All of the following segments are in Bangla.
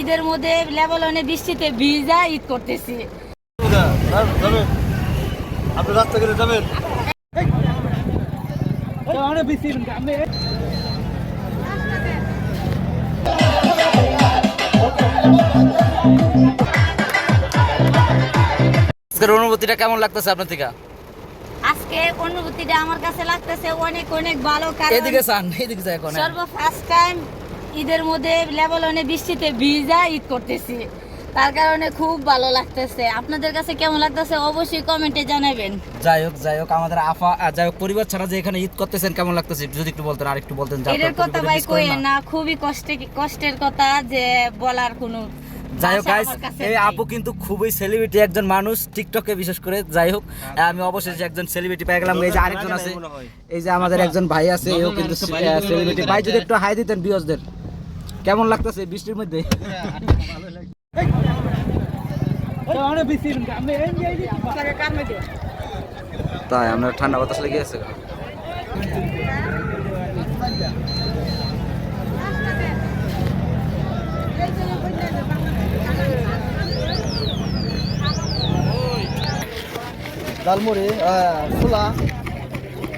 ঈদের মধ্যে লেবলনে বৃষ্টিতে ভিজা ঈদ করতেছি। আপনি রাস্তা গেলে যাবেন? আজকের অনুভূতিটা কেমন লাগতেছে আপনার থেকে? আজকে অনুভূতিটা আমার কাছে লাগতেছে অনেক অনেক ভালো কারণ এদিকে এদিকে যায় এখন সর্ব ফার্স্ট টাইম ঈদের মধ্যে লেবলনে বৃষ্টিতে ভিজা ঈদ করতেছি। তার কারণে খুব ভালো লাগতেছে। আপনাদের কাছে কেমন লাগতেছে? অবশ্যই কমেন্টে জানাবেন। যাই হোক যাই হোক আমাদের আফা যাই হোক পরিবার ছাড়া যে এখানে ঈদ করতেছেন কেমন লাগতেছে? যদি একটু বলতেন আর একটু বলতেন যে এদের কথা ভাই কইেন না। খুবই কষ্টে কষ্টের কথা যে বলার কোনো যাই হোক গাইস এই আপু কিন্তু খুবই সেলিব্রিটি একজন মানুষ টিকটকে বিশেষ করে। যাই হোক আমি অবশেষে একজন সেলিব্রিটি পেয়ে গেলাম। এই যে আরেকজন আছে এই যে আমাদের একজন ভাই আছে এও কিন্তু সেলিব্রিটি ভাই যদি একটু হাই দিতেন বিয়সদের কেমন লাগতেছে বৃষ্টির মধ্যে? তাই আমরা ঠান্ডা বাতাস লেগে আছে। ডালমুড়ি ছোলা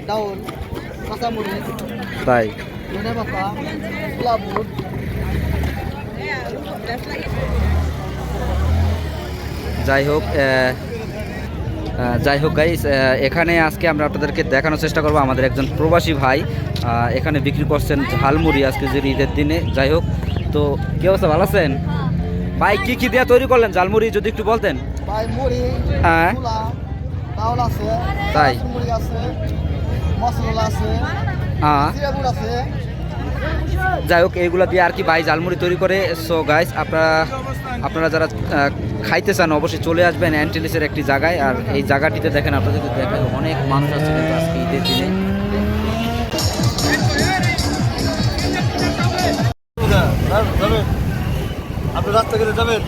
ডাউল কাঁচামুড়ি তাই। ধনে পাতা ছোলা বুট যাই হোক যাই হোক গাইস এখানে আজকে আমরা আপনাদেরকে দেখানোর চেষ্টা করব আমাদের একজন প্রবাসী ভাই এখানে বিক্রি করছেন ঝালমুড়ি আজকে যে ঈদের দিনে। যাই হোক তো কি অবস্থা ভালো আছেন? ভাই কি কি দিয়ে তৈরি করলেন? ঝালমুড়ি যদি একটু বলতেন। ভাই মুড়ি হ্যাঁ। তাই? হ্যাঁ। যাই হোক এইগুলো দিয়ে আর কি ভাই ঝালমুড়ি তৈরি করে। সো গাইস আপনারা আপনারা যারা খাইতে চান অবশ্যই চলে আসবেন অ্যান্টিলিসের একটি জায়গায়। আর এই জায়গাটিতে দেখেন আপনাদেরকে দেখেন অনেক মানুষ আছে কিন্তু আজকে ঈদের দিনে। আপনি রাস্তা গেলে যাবেন।